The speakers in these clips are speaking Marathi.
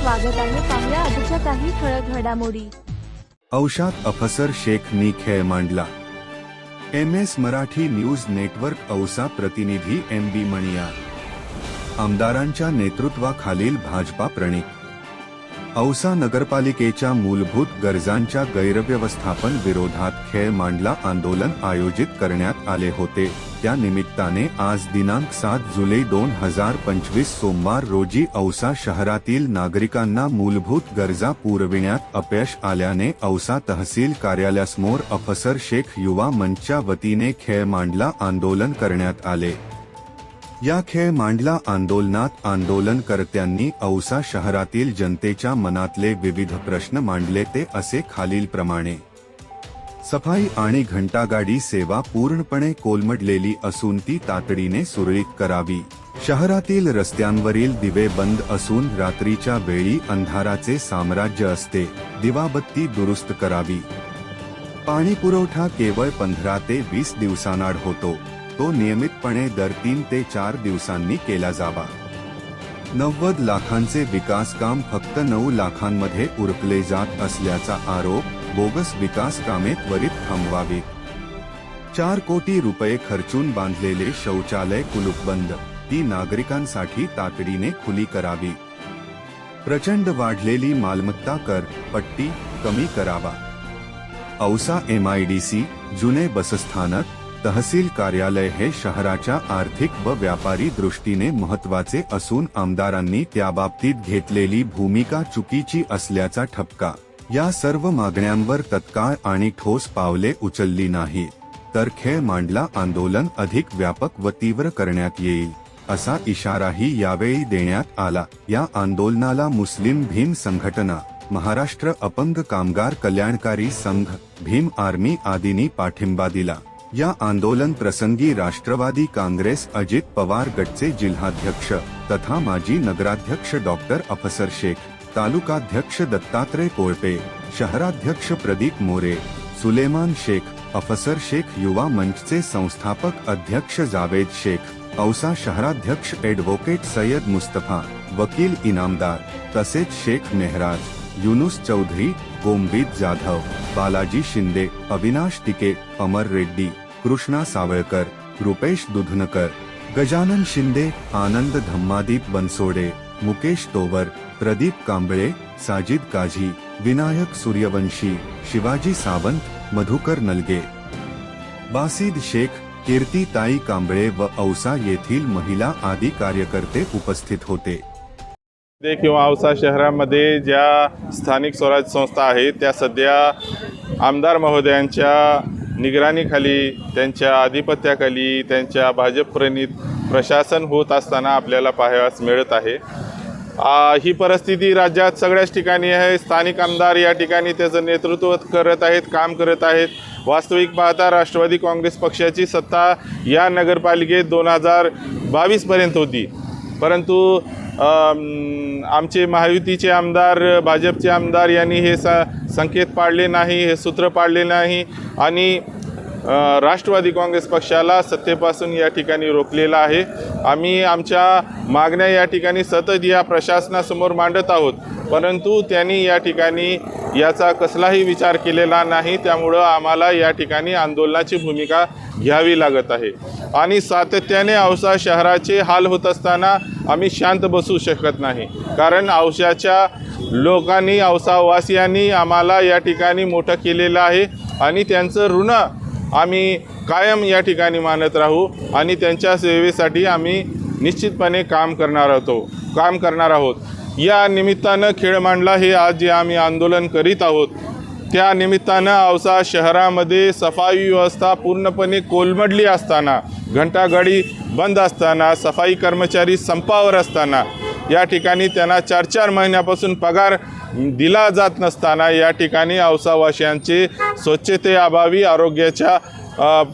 स्वागत आहे. पाहुया आजच्या काही ठळक घडामोडी. औषात अफसर शेखनी खेळ मांडला. M S Marathi news network Ausa प्रतिनिधी एम बी मणिया आमदारांच्या नेतृत्वाखालील भाजपा प्रणित. औसा नगरपालिकेच्या मूलभूत गरजांच्या गैरव्यवस्थापन विरोधात खेळ मांडला आंदोलन आयोजित करण्यात आले होते. त्या निमित्ताने आज दिनांक सात जुलै दोन हजार पंचवीस सोमवार रोजी औसा शहरातील नागरिकांना मूलभूत गरजा पुरविण्यात अपयश आल्याने औसा तहसील कार्यालयासमोर अफसर शेख युवा मंचच्या वतीने खेळ मांडला आंदोलन करण्यात आले. या खेळ मांडला आंदोलनात आंदोलनकर्त्यांनी औसा शहरातील जनतेच्या मनातले विविध प्रश्न मांडले ते असे खालीलप्रमाणे सफाई आणि घंटागाडी सेवा पूर्णपणे कोलमडलेली असून ती तातडीने सुरळीत करावी. शहरातील रस्त्यांवरील दिवे बंद असून रात्रीच्या वेळी अंधाराचे साम्राज्य असते. दिवाबत्ती दुरुस्त करावी. पाणी पुरवठा केवळ पंधरा ते वीस दिवसांआड होतो. तो नियमितपणे दर तीन ते चार दिवसांनी केला जावा. नव्वद लाखांचे विकास काम फक्त नऊ लाखांमध्ये उरकले जात असल्याचा आरोप बोगस विकास कामे त्वरित थांबवावी. चार कोटी रुपये खर्चून बांधलेले शौचालय कुलूपबंद ती नागरिकांसाठी तातडीने खुली करावी. प्रचंड वाढलेली मालमत्ता कर पट्टी कमी करावा. औसा एमआयडीसी जुने बसस्थानक तहसील कार्यालय हे शहराच्या आर्थिक व व्यापारी दृष्टीने महत्त्वाचे असून आमदारांनी त्याबाबतीत घेतलेली भूमिका चुकीची असल्याचा ठपका. या सर्व मागण्यांवर तत्काळ आणि ठोस पावले उचलली नाही. तर खेळ मांडला आंदोलन अधिक व्यापक व तीव्र करण्यात येईल असा इशाराही यावेळी देण्यात आला. या आंदोलनाला मुस्लिम भीम संघटना महाराष्ट्र अपंग कामगार कल्याणकारी संघ भीम आर्मी आदींनी पाठिंबा दिला. या आंदोलन प्रसंगी राष्ट्रवादी काँग्रेस अजित पवार गटचे जिल्हाध्यक्ष तथा माजी नगराध्यक्ष डॉक्टर अफसर शेख, तालुकाध्यक्ष दत्तात्रय कोळपे, शहराध्यक्ष प्रदीप मोरे, सुलेमान शेख, अफसर शेख युवा मंच मंचचे संस्थापक अध्यक्ष जावेद शेख, औसा शहराध्यक्ष एडव्होकेट सय्यद मुस्तफ़ा, वकील इनामदार, तसेच शेख मेहराज, युनुस चौधरी गोमवीत जाधव, बालाजी शिंदे, अविनाश टिके, अमर रेड्डी कृष्णा सावळकर रुपेश दुधनकर गजानन शिंदे आनंद धम्मादीप बनसोडे मुकेश तोवर प्रदीप कांबळे साजिद काझी विनायक सूर्यवंशी शिवाजी सावंत मधुकर नलगे. बासिद शेख कीर्तीताई कांबळे व औसा येथील महिला आदी कार्यकर्ते उपस्थित होते. किंवा औसा शहरामध्ये ज्या स्थानिक स्वराज्य संस्था आहेत त्या सध्या आमदार महोदयांच्या निगराणीखाली त्यांच्या आधिपत्याखाली त्यांच्या भाजपप्रणित प्रशासन होत असताना आपल्याला पाहावयास मिळत आहे. ही परिस्थिती राज्यात सगळ्याच ठिकाणी आहे. स्थानिक आमदार या ठिकाणी त्याचं नेतृत्व करत आहेत काम करत आहेत. वास्तविक पाहता राष्ट्रवादी काँग्रेस पक्षाची सत्ता या नगरपालिकेत दोन हजार बावीसपर्यंत होती. परंतु आमचे महायुतीचे आमदार भाजपचे आमदार यांनी हे स संकेत पाळले नाही हे सूत्र पाळले नाही आणि राष्ट्रवादी काँग्रेस पक्षाला सत्तेपासून या ठिकाणी रोखलेलं आहे. आम्ही आमच्या मागण्या या ठिकाणी सतत या प्रशासनासमोर मांडत आहोत. परंतु त्यांनी या ठिकाणी याचा कसलाही विचार केलेला नाही. त्यामुळं आम्हाला या ठिकाणी आंदोलनाची भूमिका घ्यावी लागत आहे. आणि सातत्याने औसा शहराचे हाल होत असताना आम्ही शांत बसू शकत नाही. कारण औशाच्या लोकांनी औसावासियांनी आम्हाला या ठिकाणी मोठं केलेलं आहे आणि त्यांचं ऋण आम्ही कायम या ठिकाणी मानत राहू आणि त्यांच्या सेवेसाठी आम्ही निश्चितपणे काम करणार होतो काम करणार आहोत. या निमित्तानं खेळ मांडला हे आज जे आम्ही आंदोलन करीत आहोत त्या निमित्तानं औसा शहरामध्ये सफाई व्यवस्था पूर्णपणे कोलमडली असताना घंटागाडी बंद असताना सफाई कर्मचारी संपावर असताना या ठिकाणी त्यांना चार चार महिन्यापासून पगार दिला जात नसताना या ठिकाणी औसावासियांचे स्वच्छतेअभावी आरोग्याच्या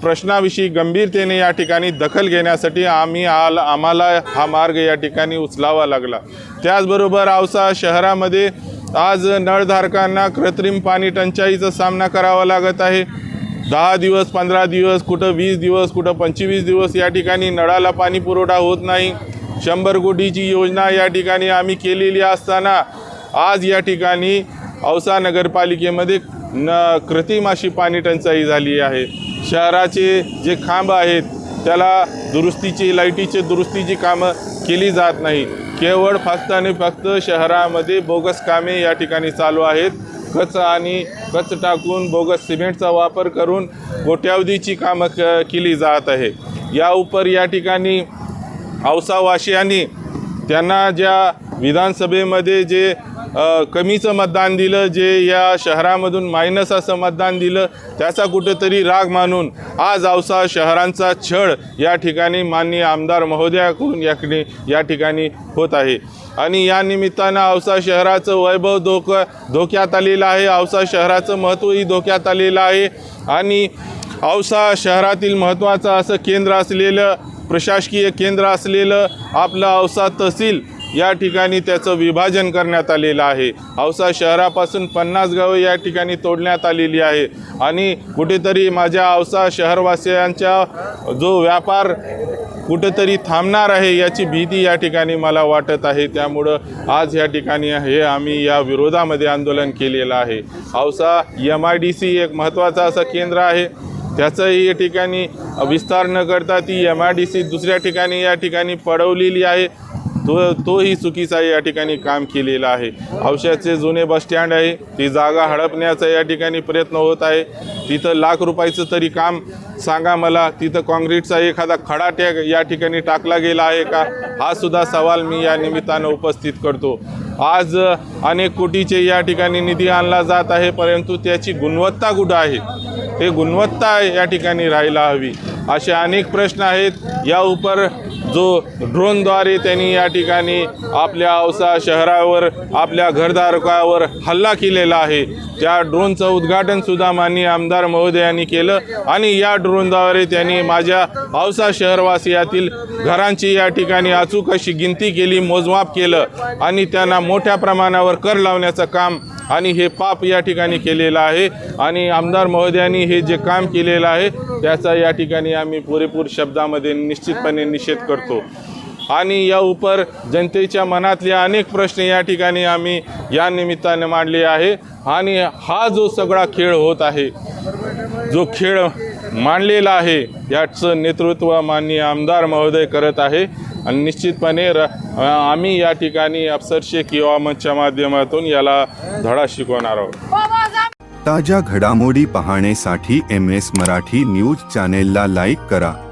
प्रश्नाविषयी गंभीरतेने या ठिकाणी दखल घेण्यासाठी आम्ही आल आम्हाला हा मार्ग या ठिकाणी उचलावा लागला. त्याचबरोबर औसा शहरामध्ये आज नळधारकांना कृत्रिम पाणी टंचाईचा सामना करावा लागत आहे. दहा दिवस पंधरा दिवस कुठं वीस दिवस कुठं पंचवीस दिवस या ठिकाणी नळाला पाणी पुरवठा होत नाही. शंभर कोटीची योजना या ठिकाणी आम्ही केलेली असताना आज या ठिकाणी औसा नगरपालिकेमध्ये न कृत्रिमाशी पाणी टंचाई झाली आहे. शहराचे जे खांब आहेत त्याला दुरुस्तीची लाईटीचे दुरुस्तीची कामं केली जात नाही. केवळ फक्त आणि फक्त शहरामध्ये बोगस कामे या ठिकाणी चालू आहेत. कच आणि कच टाकून बोगस सिमेंटचा वापर करून कोट्यावधीची कामं क केली जात आहे. या उपर या ठिकाणी औसावासियांनी त्यांना ज्या विधानसभेमध्ये जे कमीचं मतदान दिलं जे या शहरामधून मायनस असं मतदान दिलं त्याचा कुठेतरी राग मानून आज औसा शहरांचा छळ या ठिकाणी माननीय आमदार महोदयाकडून याकडे या ठिकाणी होत आहे. आणि या निमित्तानं औसा शहराचं वैभव धोक धोक्यात आलेलं आहे. औसा शहराचं महत्त्वही धोक्यात आलेलं आहे. आणि औसा शहरातील महत्त्वाचं असं केंद्र असलेलं प्रशासकीय केंद्र असलेलं आपलं औसा तहसील या ठिकाणी त्याचं विभाजन करण्यात आलेलं आहे. औसा शहरापासून पन्नास गावं या ठिकाणी तोडण्यात आलेली आहे. आणि कुठेतरी माझ्या औसा शहरवासियांच्या जो व्यापार कुठेतरी थांबणार आहे याची भीती या ठिकाणी मला वाटत आहे. त्यामुळं आज या ठिकाणी हे आम्ही या विरोधामध्ये आंदोलन केलेलं आहे. Ausa M I D C एक महत्त्वाचं असं केंद्र आहे. त्याचंही या ठिकाणी विस्तार न करता ती एम आय डी सी दुसऱ्या ठिकाणी या ठिकाणी पडवलेली आहे. तो तोही चुकीचा या ठिकाणी काम केलेला आहे. औषधाचे जुने बसस्टँड आहे. ती जागा हडपण्याचा या ठिकाणी प्रयत्न होत आहे. तिथं लाख रुपयाचं तरी काम सांगा मला तिथं काँक्रीटचा एखादा खडा टॅग या ठिकाणी टाकला गेला आहे का? हा सुद्धा सवाल मी या निमित्तानं उपस्थित करतो. आज अनेक कोटीचे या ठिकाणी निधी आणला जात आहे परंतु त्याची गुणवत्ता कुठं आहे? ते गुणवत्ता या ठिकाणी राहायला हवी. असे अनेक प्रश्न आहेत. या उपर जो ड्रोनद्वारे त्यांनी या ठिकाणी आपल्या औसा शहरावर आपल्या घरधारकावर हल्ला केलेला आहे. त्या ड्रोनचं उद्घाटनसुद्धा माननीय आमदार महोदयांनी केलं आणि या ड्रोनद्वारे त्यांनी माझ्या औसा शहरवासियातील घरांची या ठिकाणी अचूक अशी गिनती केली मोजमाप केलं आणि त्यांना मोठ्या प्रमाणावर कर लावण्याचं काम आणि हे पाप या ठिकाणी केलेलं आहे. आणि आमदार महोदयांनी हे जे काम केलेलं आहे त्याचा या ठिकाणी आम्ही पुरेपूर शब्दामध्ये निश्चितपणे निषेध करतो. आणि या उपर जनतेच्या मनातले अनेक प्रश्न या ठिकाणी आम्ही या निमित्ताने मांडले आहे. आणि हा जो सगळा खेळ होत आहे जो खेळ मांडलेला आहे याचं नेतृत्व माननीय आमदार महोदय करत आहे. आणि निश्चितपणे र आम्ही या ठिकाणी अफसर किंवा मंचच्या माध्यमातून याला धडा शिकवणार आहोत. ताज्या घडामोडी पाहण्यासाठी एम एस मराठी न्यूज चॅनेलला लाईक करा.